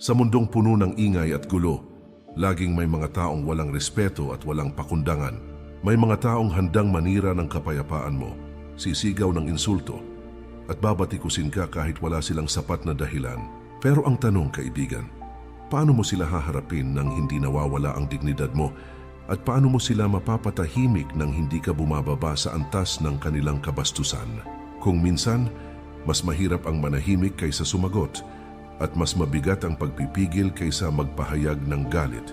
Sa mundong puno ng ingay at gulo, laging may mga taong walang respeto at walang pakundangan. May mga taong handang manira ng kapayapaan mo, sisigaw ng insulto, at babatikusin ka kahit wala silang sapat na dahilan. Pero ang tanong, kaibigan, paano mo sila haharapin nang hindi nawawala ang dignidad mo at paano mo sila mapapatahimik nang hindi ka bumababa sa antas ng kanilang kabastusan? Kung minsan, mas mahirap ang manahimik kaysa sumagot at mas mabigat ang pagpipigil kaysa magpahayag ng galit.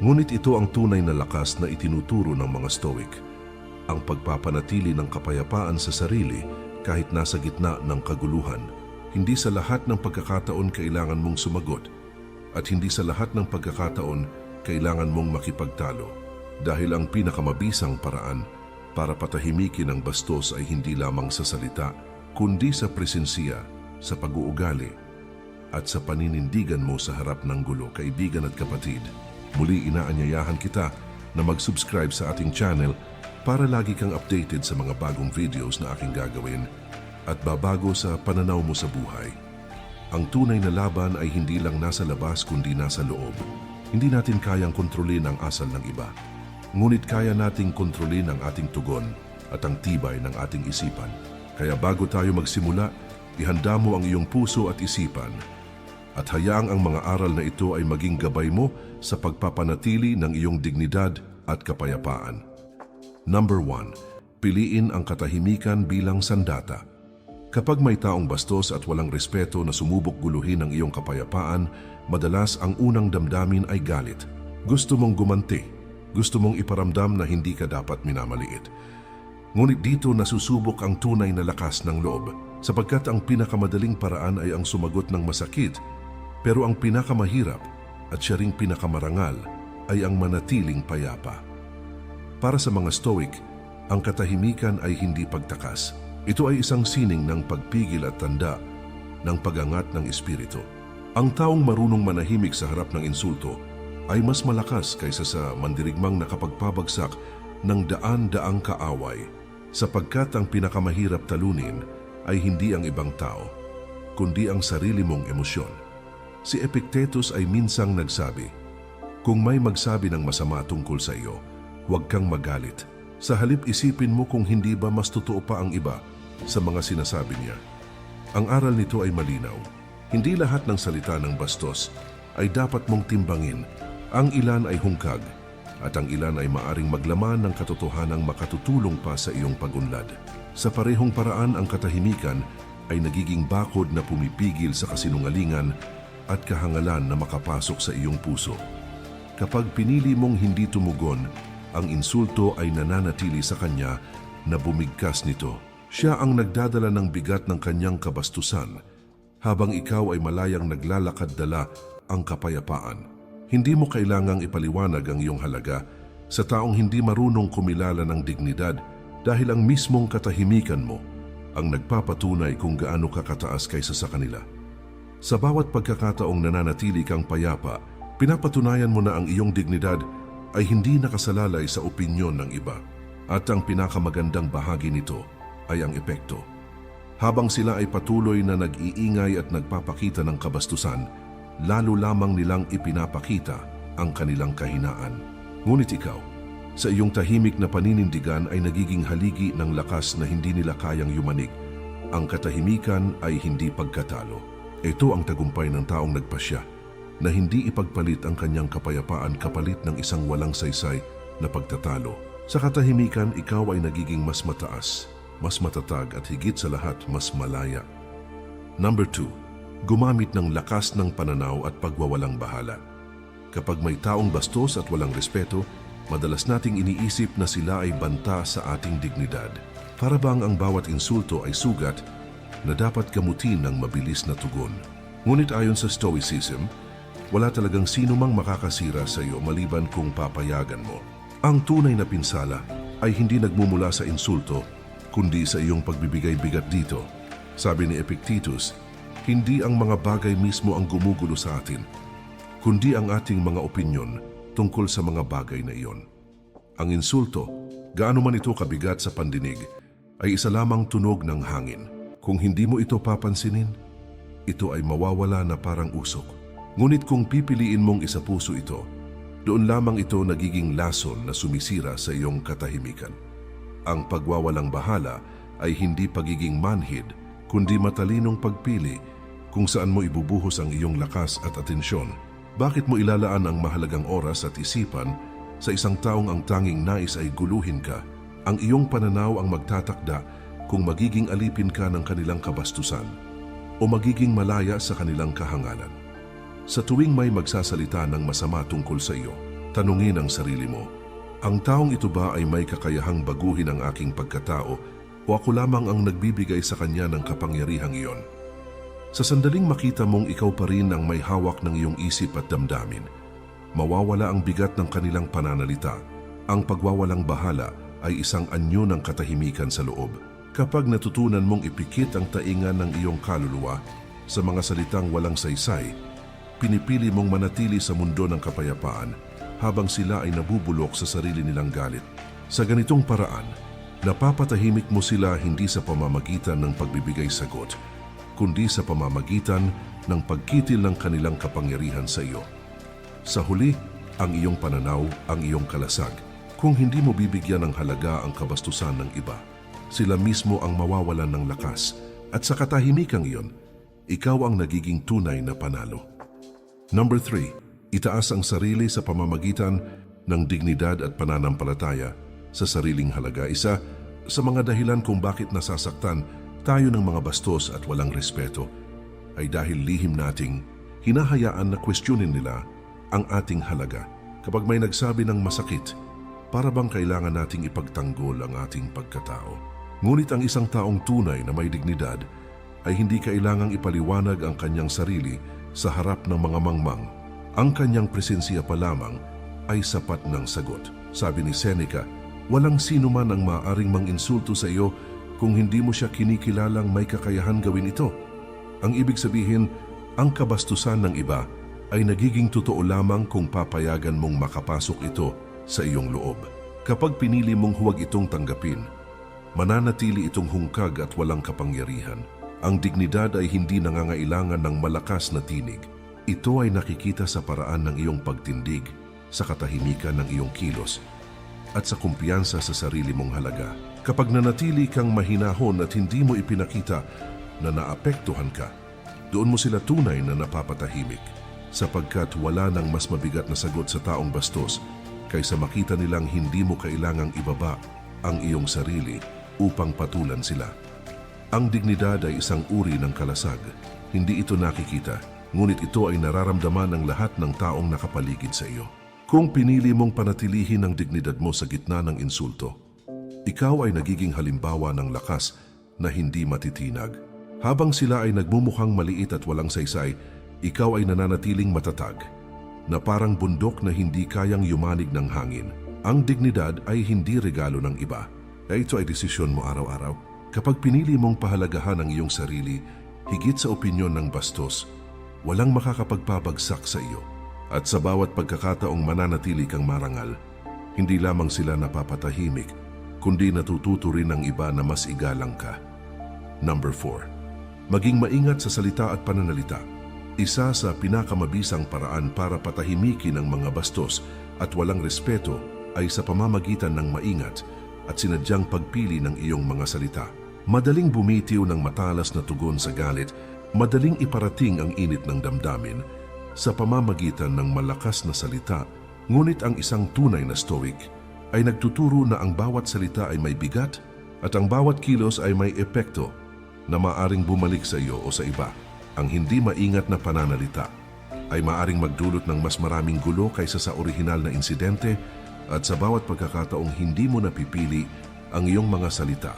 Ngunit ito ang tunay na lakas na itinuturo ng mga Stoic. Ang pagpapanatili ng kapayapaan sa sarili kahit nasa gitna ng kaguluhan. Hindi sa lahat ng pagkakataon kailangan mong sumagot at hindi sa lahat ng pagkakataon kailangan mong makipagtalo. Dahil ang pinakamabisang paraan para patahimikin ang bastos ay hindi lamang sa salita, kundi sa presensiya, sa pag-uugali, at sa paninindigan mo sa harap ng gulo, kaibigan at kapatid. Muli inaanyayahan kita na mag-subscribe sa ating channel para lagi kang updated sa mga bagong videos na aking gagawin at babago sa pananaw mo sa buhay. Ang tunay na laban ay hindi lang nasa labas kundi nasa loob. Hindi natin kayang kontrolin ang asal ng iba. Ngunit kaya nating kontrolin ang ating tugon at ang tibay ng ating isipan. Kaya bago tayo magsimula, ihanda mo ang iyong puso at isipan at hayaang ang mga aral na ito ay maging gabay mo sa pagpapanatili ng iyong dignidad at kapayapaan. Number 1. Piliin ang katahimikan bilang sandata. Kapag may taong bastos at walang respeto na sumubok guluhin ang iyong kapayapaan, madalas ang unang damdamin ay galit. Gusto mong gumanti. Gusto mong iparamdam na hindi ka dapat minamaliit. Ngunit dito nasusubok ang tunay na lakas ng loob sapagkat ang pinakamadaling paraan ay ang sumagot ng masakit pero ang pinakamahirap at siya ring pinakamarangal ay ang manatiling payapa. Para sa mga Stoic, ang katahimikan ay hindi pagtakas. Ito ay isang sining ng pagpigil at tanda ng pagangat ng espiritu. Ang taong marunong manahimik sa harap ng insulto ay mas malakas kaysa sa mandirigmang nakapagpabagsak ng daan-daang kaaway sapagkat ang pinakamahirap talunin ay hindi ang ibang tao, kundi ang sarili mong emosyon. Si Epictetus ay minsang nagsabi, Kung may magsabi ng masama tungkol sa iyo, huwag kang magalit. Sa halip isipin mo kung hindi ba mas totoo pa ang iba sa mga sinasabi niya. Ang aral nito ay malinaw. Hindi lahat ng salita ng bastos ay dapat mong timbangin. Ang ilan ay hungkag at ang ilan ay maaring maglaman ng katotohanang makatutulong pa sa iyong pagunlad. Sa parehong paraan ang katahimikan ay nagiging bakod na pumipigil sa kasinungalingan at kahangalan na makapasok sa iyong puso. Kapag pinili mong hindi tumugon, ang insulto ay nananatili sa kanya na bumigkas nito. Siya ang nagdadala ng bigat ng kanyang kabastusan, habang ikaw ay malayang naglalakad dala ang kapayapaan. Hindi mo kailangang ipaliwanag ang iyong halaga sa taong hindi marunong kumilala ng dignidad dahil ang mismong katahimikan mo ang nagpapatunay kung gaano ka kataas kaysa sa kanila. Sa bawat pagkakataong nananatili kang payapa, pinapatunayan mo na ang iyong dignidad ay hindi nakasalalay sa opinyon ng iba. At ang pinakamagandang bahagi nito ay ang epekto. Habang sila ay patuloy na nag-iingay at nagpapakita ng kabastusan, lalo lamang nilang ipinapakita ang kanilang kahinaan. Ngunit ikaw, sa iyong tahimik na paninindigan ay nagiging haligi ng lakas na hindi nila kayang yumanig. Ang katahimikan ay hindi pagkatalo ito ang tagumpay ng taong nagpasya na hindi ipagpalit ang kanyang kapayapaan kapalit ng isang walang saysay na pagtatalo. Sa katahimikan, ikaw ay nagiging mas mataas, mas matatag at higit sa lahat mas malaya. Number 2. Gumamit ng lakas ng pananaw at pagwawalang bahala. Kapag may taong bastos at walang respeto, madalas nating iniisip na sila ay banta sa ating dignidad. Para bang ang bawat insulto ay sugat na dapat gamutin ng mabilis na tugon. Ngunit ayon sa Stoicism, wala talagang sino mang makakasira sa iyo maliban kung papayagan mo. Ang tunay na pinsala ay hindi nagmumula sa insulto, kundi sa iyong pagbibigay bigat dito. Sabi ni Epictetus, hindi ang mga bagay mismo ang gumugulo sa atin, kundi ang ating mga opinyon tungkol sa mga bagay na iyon. Ang insulto, gaano man ito kabigat sa pandinig, ay isa lamang tunog ng hangin. Kung hindi mo ito papansinin, ito ay mawawala na parang usok. Ngunit kung pipiliin mong isapuso ito, doon lamang ito nagiging lason na sumisira sa iyong katahimikan. Ang pagwawalang bahala ay hindi pagiging manhid, kundi matalinong pagpili kung saan mo ibubuhos ang iyong lakas at atensyon. Bakit mo ilalaan ang mahalagang oras at isipan sa isang taong ang tanging nais ay guluhin ka? Ang iyong pananaw ang magtatakda kung magiging alipin ka ng kanilang kabastusan o magiging malaya sa kanilang kahangalan. Sa tuwing may magsasalita ng masama tungkol sa iyo, tanungin ang sarili mo, ang taong ito ba ay may kakayahang baguhin ang aking pagkatao o ako lamang ang nagbibigay sa kanya ng kapangyarihang iyon? Sa sandaling makita mong ikaw pa rin ang may hawak ng iyong isip at damdamin, mawawala ang bigat ng kanilang pananalita. Ang pagwawalang bahala ay isang anyo ng katahimikan sa loob. Kapag natutunan mong ipikit ang taingan ng iyong kaluluwa sa mga salitang walang saysay, pinipili mong manatili sa mundo ng kapayapaan habang sila ay nabubulok sa sarili nilang galit. Sa ganitong paraan, napapatahimik mo sila hindi sa pamamagitan ng pagbibigay sagot, kundi sa pamamagitan ng pagkitil ng kanilang kapangyarihan sa iyo. Sa huli, ang iyong pananaw, ang iyong kalasag. Kung hindi mo bibigyan ng halaga ang kabastusan ng iba, sila mismo ang mawawalan ng lakas at sa katahimikang iyon, ikaw ang nagiging tunay na panalo. Number 3. Itaas ang sarili sa pamamagitan ng dignidad at pananampalataya sa sariling halaga. Isa sa mga dahilan kung bakit nasasaktan tayo ng mga bastos at walang respeto ay dahil lihim nating hinahayaan na kwestiyonin nila ang ating halaga. Kapag may nagsabi ng masakit, para bang kailangan nating ipagtanggol ang ating pagkatao. Ngunit ang isang taong tunay na may dignidad ay hindi kailangang ipaliwanag ang kanyang sarili sa harap ng mga mangmang. Ang kanyang presensya pa lamang ay sapat ng sagot. Sabi ni Seneca, walang sino man ang maaaring manginsulto sa iyo kung hindi mo siya kinikilalang may kakayahan gawin ito. Ang ibig sabihin, ang kabastusan ng iba ay nagiging totoo lamang kung papayagan mong makapasok ito sa iyong loob. Kapag pinili mong huwag itong tanggapin, mananatili itong hungkag at walang kapangyarihan. Ang dignidad ay hindi nangangailangan ng malakas na tinig. Ito ay nakikita sa paraan ng iyong pagtindig, sa katahimikan ng iyong kilos, at sa kumpiyansa sa sarili mong halaga. Kapag nanatili kang mahinahon at hindi mo ipinakita na naapektuhan ka, doon mo sila tunay na napapatahimik sapagkat wala nang mas mabigat na sagot sa taong bastos kaysa makita nilang hindi mo kailangang ibaba ang iyong sarili upang patulan sila. Ang dignidad ay isang uri ng kalasag. Hindi ito nakikita, ngunit ito ay nararamdaman ng lahat ng taong nakapaligid sa iyo. Kung pinili mong panatilihin ang dignidad mo sa gitna ng insulto, ikaw ay nagiging halimbawa ng lakas na hindi matitinag. Habang sila ay nagmumukhang maliit at walang saysay, ikaw ay nananatiling matatag, na parang bundok na hindi kayang yumanig ng hangin. Ang dignidad ay hindi regalo ng iba. Eh, ito ay desisyon mo araw-araw. Kapag pinili mong pahalagahan ang iyong sarili, higit sa opinyon ng bastos, walang makakapagpabagsak sa iyo. At sa bawat pagkakataong mananatili kang marangal, hindi lamang sila napapatahimik, kundi natututo rin ng iba na mas igalang ka. Number 4. Maging maingat sa salita at pananalita. Isa sa pinakamabisang paraan para patahimikin ang mga bastos at walang respeto ay sa pamamagitan ng maingat at sinadyang pagpili ng iyong mga salita. Madaling bumitiw ng matalas na tugon sa galit, madaling iparating ang init ng damdamin sa pamamagitan ng malakas na salita, ngunit ang isang tunay na stoic ay nagtuturo na ang bawat salita ay may bigat at ang bawat kilos ay may epekto na maaring bumalik sa iyo o sa iba. Ang hindi maingat na pananalita ay maaring magdulot ng mas maraming gulo kaysa sa orihinal na insidente at sa bawat pagkakataong hindi mo napipili ang iyong mga salita,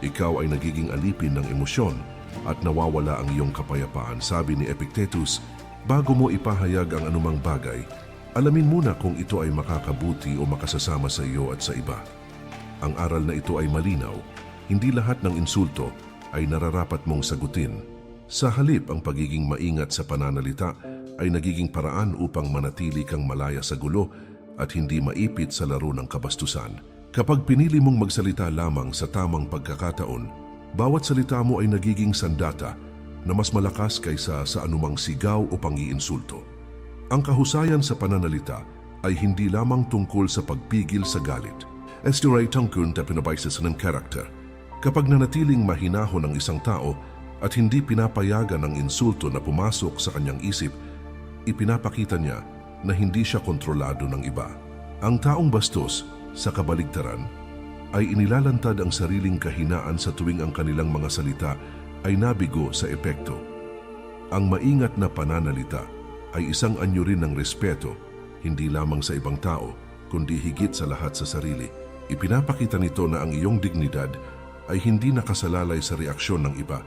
ikaw ay nagiging alipin ng emosyon at nawawala ang iyong kapayapaan. Sabi ni Epictetus, bago mo ipahayag ang anumang bagay, alamin muna kung ito ay makakabuti o makasasama sa iyo at sa iba. Ang aral na ito ay malinaw, hindi lahat ng insulto ay nararapat mong sagutin. Sa halip ang pagiging maingat sa pananalita ay nagiging paraan upang manatili kang malaya sa gulo at hindi maipit sa laro ng kabastusan. Kapag pinili mong magsalita lamang sa tamang pagkakataon, bawat salita mo ay nagiging sandata na mas malakas kaysa sa anumang sigaw o pangiinsulto. Ang kahusayan sa pananalita ay hindi lamang tungkol sa pagpigil sa galit. Esturay tungkol na pinabaysis ng karakter. Kapag nanatiling mahinahon ang isang tao at hindi pinapayagan ang insulto na pumasok sa kanyang isip, ipinapakita niya na hindi siya kontrolado ng iba. Ang taong bastos, sa kabaligtaran, ay inilalantad ang sariling kahinaan sa tuwing ang kanilang mga salita ay nabigo sa epekto. Ang maingat na pananalita ay isang anyo rin ng respeto, hindi lamang sa ibang tao, kundi higit sa lahat sa sarili. Ipinapakita nito na ang iyong dignidad ay hindi nakasalalay sa reaksyon ng iba,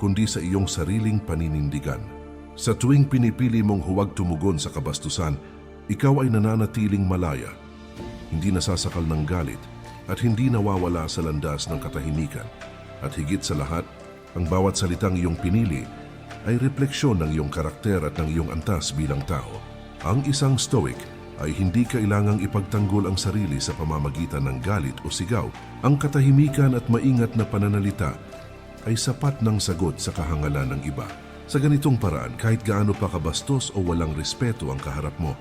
kundi sa iyong sariling paninindigan. Sa tuwing pinipili mong huwag tumugon sa kabastusan, ikaw ay nananatiling malaya, hindi nasasakal ng galit, at hindi nawawala sa landas ng katahimikan. At higit sa lahat, ang bawat salitang iyong pinili ay refleksyon ng iyong karakter at ng iyong antas bilang tao. Ang isang stoic ay hindi kailangang ipagtanggol ang sarili sa pamamagitan ng galit o sigaw. Ang katahimikan at maingat na pananalita ay sapat ng sagot sa kahangalan ng iba. Sa ganitong paraan, kahit gaano pa kabastos o walang respeto ang kaharap mo,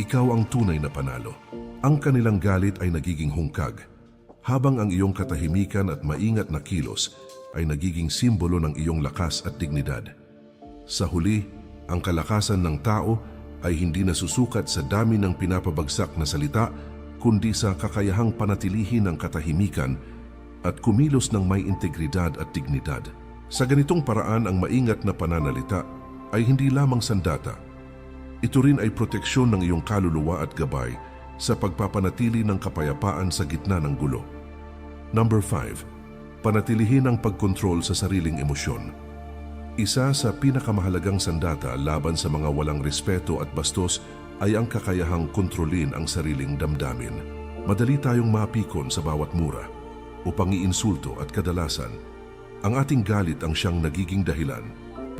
ikaw ang tunay na panalo. Ang kanilang galit ay nagiging hungkag, habang ang iyong katahimikan at maingat na kilos ay nagiging simbolo ng iyong lakas at dignidad. Sa huli, ang kalakasan ng tao ay hindi nasusukat sa dami ng pinapabagsak na salita, kundi sa kakayahang panatilihin ng katahimikan at kumilos ng may integridad at dignidad. Sa ganitong paraan ang maingat na pananalita ay hindi lamang sandata. Ito rin ay proteksyon ng iyong kaluluwa at gabay sa pagpapanatili ng kapayapaan sa gitna ng gulo. Number 5. Panatilihin ang pagkontrol sa sariling emosyon. Isa sa pinakamahalagang sandata laban sa mga walang respeto at bastos ay ang kakayahang kontrolin ang sariling damdamin. Madali tayong mapikon sa bawat mura upang iinsulto at kadalasan. Ang ating galit ang siyang nagiging dahilan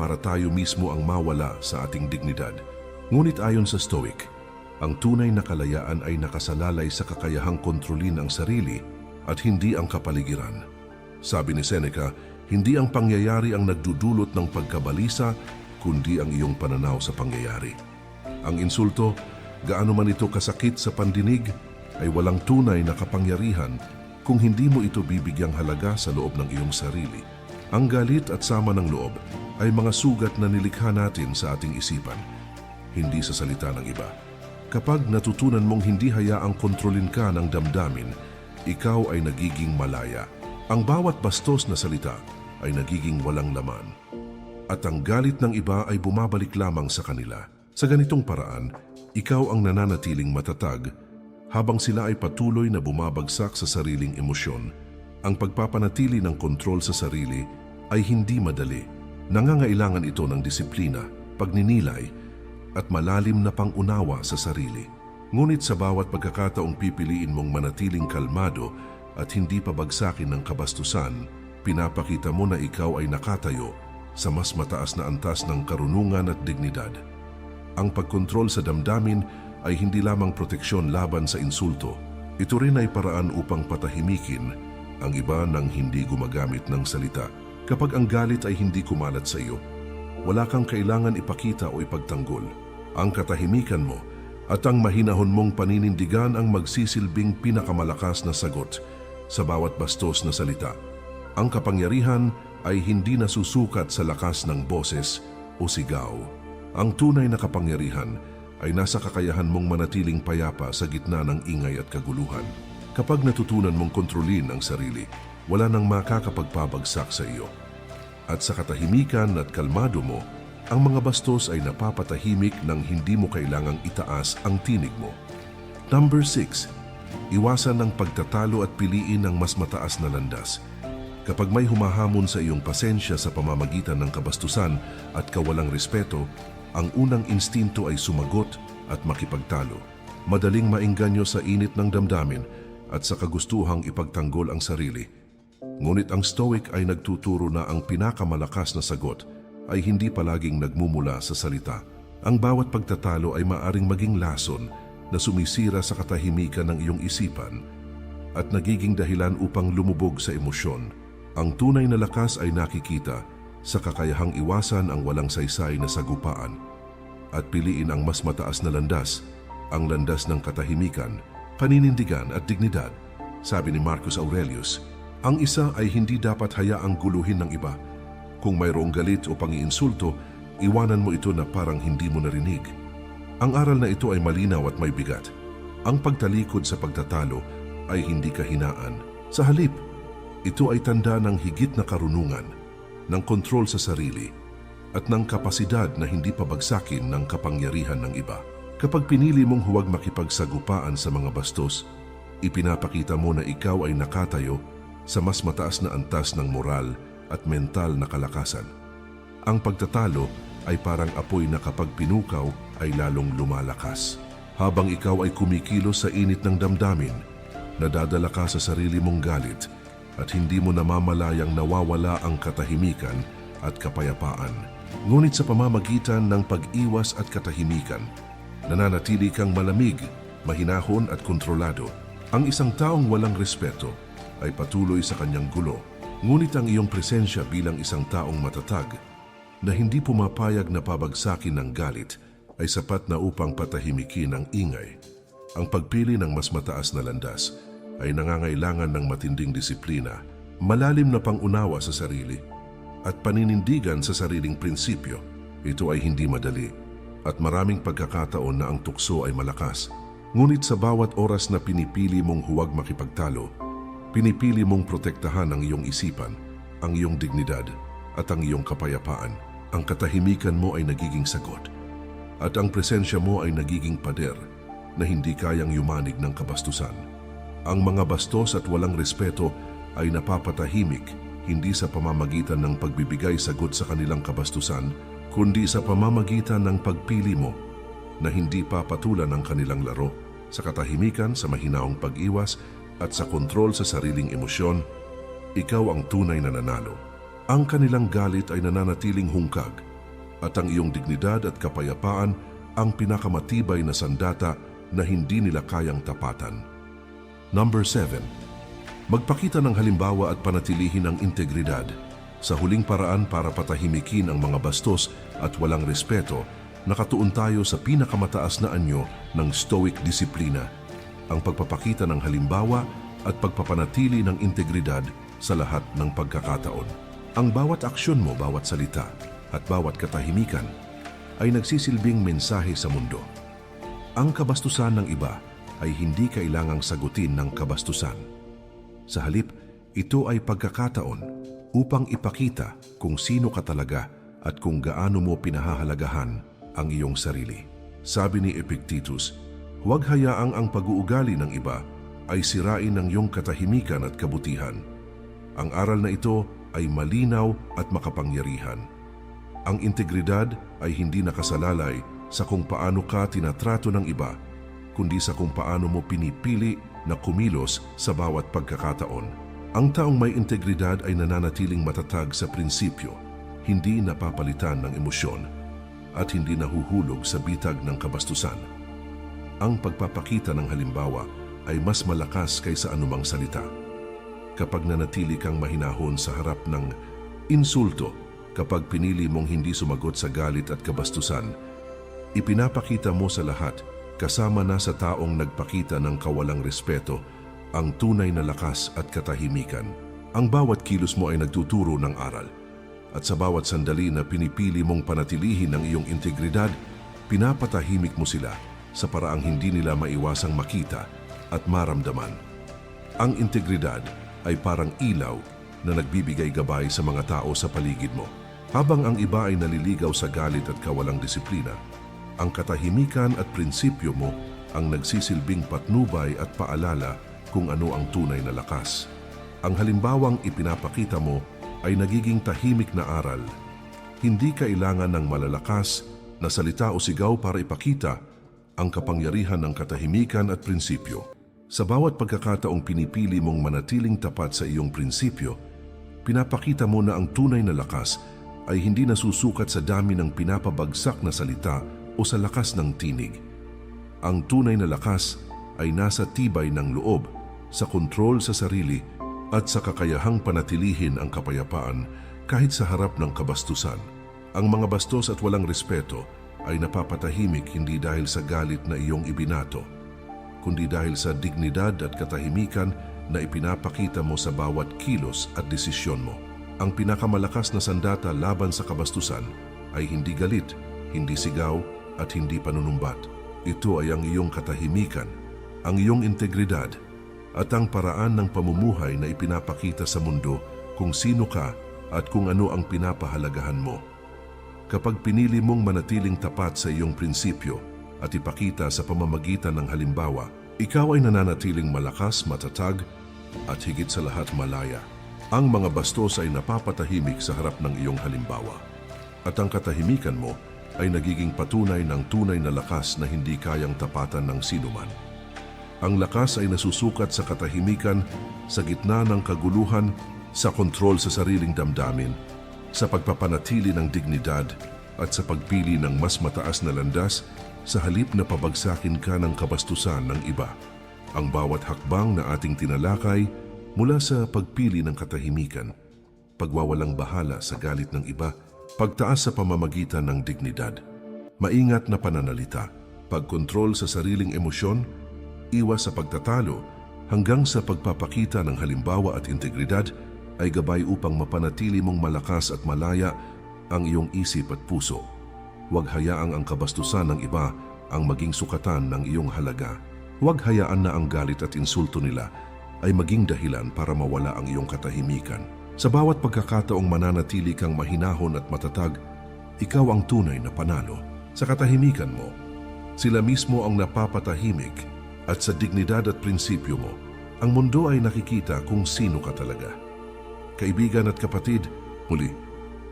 para tayo mismo ang mawala sa ating dignidad. Ngunit ayon sa Stoic, ang tunay na kalayaan ay nakasalalay sa kakayahang kontrolin ang sarili at hindi ang kapaligiran. Sabi ni Seneca, hindi ang pangyayari ang nagdudulot ng pagkabalisa, kundi ang iyong pananaw sa pangyayari. Ang insulto, gaano man ito kasakit sa pandinig, ay walang tunay na kapangyarihan kung hindi mo ito bibigyang halaga sa loob ng iyong sarili. Ang galit at sama ng loob ay mga sugat na nilikha natin sa ating isipan, hindi sa salita ng iba. Kapag natutunan mong hindi hayaang kontrolin ka ng damdamin, ikaw ay nagiging malaya. Ang bawat bastos na salita ay nagiging walang laman. At ang galit ng iba ay bumabalik lamang sa kanila. Sa ganitong paraan, ikaw ang nananatiling matatag habang sila ay patuloy na bumabagsak sa sariling emosyon. Ang pagpapanatili ng kontrol sa sarili ay hindi madali. Nangangailangan ito ng disiplina, pagninilay, at malalim na pangunawa sa sarili. Ngunit sa bawat pagkakataong pipiliin mong manatiling kalmado at hindi pabagsakin ng kabastusan, pinapakita mo na ikaw ay nakatayo sa mas mataas na antas ng karunungan at dignidad. Ang pagkontrol sa damdamin ay hindi lamang proteksyon laban sa insulto. Ito rin ay paraan upang patahimikin ang iba ng hindi gumagamit ng salita. Kapag ang galit ay hindi kumalat sa iyo, wala kang kailangan ipakita o ipagtanggol. Ang katahimikan mo at ang mahinahon mong paninindigan ang magsisilbing pinakamalakas na sagot sa bawat bastos na salita. Ang kapangyarihan ay hindi nasusukat sa lakas ng boses o sigaw. Ang tunay na kapangyarihan ay nasa kakayahan mong manatiling payapa sa gitna ng ingay at kaguluhan. Kapag natutunan mong kontrolin ang sarili, wala nang makakapagpabagsak sa iyo. At sa katahimikan at kalmado mo, ang mga bastos ay napapatahimik nang hindi mo kailangang itaas ang tinig mo. Number 6. Iwasan ang pagtatalo at piliin ang mas mataas na landas. Kapag may humahamon sa iyong pasensya sa pamamagitan ng kabastusan at kawalang respeto, ang unang instinto ay sumagot at makipagtalo. Madaling maingganyo sa init ng damdamin at sa kagustuhang ipagtanggol ang sarili. Ngunit ang Stoic ay nagtuturo na ang pinakamalakas na sagot ay hindi palaging nagmumula sa salita. Ang bawat pagtatalo ay maaring maging lason na sumisira sa katahimikan ng iyong isipan at nagiging dahilan upang lumubog sa emosyon. Ang tunay na lakas ay nakikita sa kakayahang iwasan ang walang saysay na sagupaan. at piliin ang mas mataas na landas, ang landas ng katahimikan, paninindigan at dignidad. Sabi ni Marcus Aurelius, ang isa ay hindi dapat hayaang guluhin ng iba. Kung mayroong galit o pangiinsulto, iwanan mo ito na parang hindi mo narinig. Ang aral na ito ay malinaw at may bigat. Ang pagtalikod sa pagtatalo ay hindi kahinaan. Sa halip, ito ay tanda ng higit na karunungan, ng kontrol sa sarili, at ng kapasidad na hindi pabagsakin ng kapangyarihan ng iba. Kapag pinili mong huwag makipagsagupaan sa mga bastos, ipinapakita mo na ikaw ay nakatayo sa mas mataas na antas ng moral at mental na kalakasan. Ang pagtatalo ay parang apoy na kapag pinukaw ay lalong lumalakas. Habang ikaw ay kumikilos sa init ng damdamin, nadadala ka sa sarili mong galit at hindi mo namamalayang nawawala ang katahimikan at kapayapaan. Ngunit sa pamamagitan ng pag-iwas at katahimikan, nananatili kang malamig, mahinahon at kontrolado. Ang isang taong walang respeto ay patuloy sa kanyang gulo. Ngunit ang iyong presensya bilang isang taong matatag na hindi pumapayag na pabagsakin ng galit ay sapat na upang patahimikin ang ingay. Ang pagpili ng mas mataas na landas ay nangangailangan ng matinding disiplina, malalim na pangunawa sa sarili, at paninindigan sa sariling prinsipyo. Ito ay hindi madali at maraming pagkakataon na ang tukso ay malakas. Ngunit sa bawat oras na pinipili mong huwag makipagtalo, pinipili mong protektahan ang iyong isipan, ang iyong dignidad at ang iyong kapayapaan. Ang katahimikan mo ay nagiging sagot at ang presensya mo ay nagiging pader na hindi kayang yumanig ng kabastusan. Ang mga bastos at walang respeto ay napapatahimik hindi sa pamamagitan ng pagbibigay sagot sa kanilang kabastusan, kundi sa pamamagitan ng pagpili mo na hindi papatulan ng kanilang laro sa katahimikan, sa mahinaong pag-iwas at sa kontrol sa sariling emosyon, ikaw ang tunay na nanalo. Ang kanilang galit ay nananatiling hungkag at ang iyong dignidad at kapayapaan ang pinakamatibay na sandata na hindi nila kayang tapatan. Number 7. Magpakita ng halimbawa at panatilihin ang integridad sa huling paraan para patahimikin ang mga bastos at walang respeto, nakatuon tayo sa pinakamataas na anyo ng stoic disiplina, ang pagpapakita ng halimbawa at pagpapanatili ng integridad sa lahat ng pagkakataon. Ang bawat aksyon mo, bawat salita at bawat katahimikan ay nagsisilbing mensahe sa mundo. Ang kabastusan ng iba ay hindi kailangang sagutin ng kabastusan. Sa halip, ito ay pagkakataon upang ipakita kung sino ka talaga at kung gaano mo pinahahalagahan ang iyong sarili. Sabi ni Epictetus, huwag hayaang ang pag-uugali ng iba ay sirain ng iyong katahimikan at kabutihan. Ang aral na ito ay malinaw at makapangyarihan. Ang integridad ay hindi nakasalalay sa kung paano ka tinatrato ng iba, kundi sa kung paano mo pinipili na kumilos sa bawat pagkakataon. Ang taong may integridad ay nananatiling matatag sa prinsipyo, hindi napapalitan ng emosyon, at hindi nahuhulog sa bitag ng kabastusan. Ang pagpapakita ng halimbawa ay mas malakas kaysa anumang salita. Kapag nanatili kang mahinahon sa harap ng insulto, kapag pinili mong hindi sumagot sa galit at kabastusan, ipinapakita mo sa lahat, kasama na sa taong nagpakita ng kawalang respeto, ang tunay na lakas at katahimikan. Ang bawat kilos mo ay nagtuturo ng aral. At sa bawat sandali na pinipili mong panatilihin ang iyong integridad, pinapatahimik mo sila sa paraang hindi nila maiwasang makita at maramdaman. Ang integridad ay parang ilaw na nagbibigay gabay sa mga tao sa paligid mo. Habang ang iba ay naliligaw sa galit at kawalang disiplina, ang katahimikan at prinsipyo mo ang nagsisilbing patnubay at paalala kung ano ang tunay na lakas. Ang halimbawang ipinapakita mo ay nagiging tahimik na aral. Hindi kailangan ng malalakas na salita o sigaw para ipakita ang kapangyarihan ng katahimikan at prinsipyo. Sa bawat pagkakataong pinipili mong manatiling tapat sa iyong prinsipyo, pinapakita mo na ang tunay na lakas ay hindi nasusukat sa dami ng pinapabagsak na salita o sa lakas ng tinig. Ang tunay na lakas ay nasa tibay ng loob, sa kontrol sa sarili at sa kakayahang panatilihin ang kapayapaan kahit sa harap ng kabastusan. Ang mga bastos at walang respeto ay napapatahimik hindi dahil sa galit na iyong ibinato, kundi dahil sa dignidad at katahimikan na ipinapakita mo sa bawat kilos at desisyon mo. Ang pinakamalakas na sandata laban sa kabastusan ay hindi galit, hindi sigaw at hindi panunumbat. Ito ay ang iyong katahimikan, ang iyong integridad at ang paraan ng pamumuhay na ipinapakita sa mundo kung sino ka at kung ano ang pinapahalagahan mo. Kapag pinili mong manatiling tapat sa iyong prinsipyo at ipakita sa pamamagitan ng halimbawa, ikaw ay nananatiling malakas, matatag at higit sa lahat malaya. Ang mga bastos ay napapatahimik sa harap ng iyong halimbawa. At ang katahimikan mo ay nagiging patunay ng tunay na lakas na hindi kayang tapatan ng sinuman. Ang lakas ay nasusukat sa katahimikan, sa gitna ng kaguluhan, sa kontrol sa sariling damdamin, sa pagpapanatili ng dignidad at sa pagpili ng mas mataas na landas sa halip na pabagsakin ka ng kabastusan ng iba. Ang bawat hakbang na ating tinalakay mula sa pagpili ng katahimikan, pagwawalang bahala sa galit ng iba, pagtaas sa pamamagitan ng dignidad, maingat na pananalita, pagkontrol sa sariling emosyon, iwas sa pagtatalo, hanggang sa pagpapakita ng halimbawa at integridad ay gabay upang mapanatili mong malakas at malaya ang iyong isip at puso. Huwag hayaang ang kabastusan ng iba ang maging sukatan ng iyong halaga. Huwag hayaan na ang galit at insulto nila ay maging dahilan para mawala ang iyong katahimikan. Sa bawat pagkakataong mananatili kang mahinahon at matatag, ikaw ang tunay na panalo. Sa katahimikan mo, sila mismo ang napapatahimik at sa dignidad at prinsipyo mo, ang mundo ay nakikita kung sino ka talaga. Kaibigan at kapatid, muli,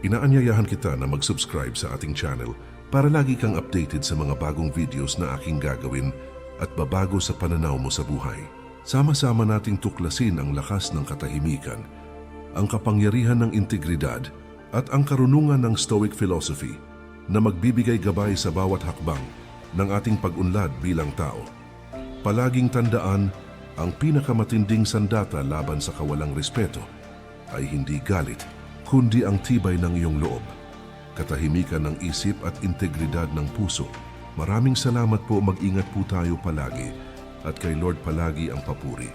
inaanyayahan kita na mag-subscribe sa ating channel para lagi kang updated sa mga bagong videos na aking gagawin at babago sa pananaw mo sa buhay. Sama-sama nating tuklasin ang lakas ng katahimikan, ang kapangyarihan ng integridad at ang karunungan ng Stoic philosophy na magbibigay gabay sa bawat hakbang ng ating pag-unlad bilang tao. Palaging tandaan, ang pinakamatinding sandata laban sa kawalang respeto ay hindi galit, kundi ang tibay ng iyong loob, katahimikan ng isip at integridad ng puso. Maraming salamat po, mag-ingat po tayo palagi at kay Lord palagi ang papuri.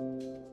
Música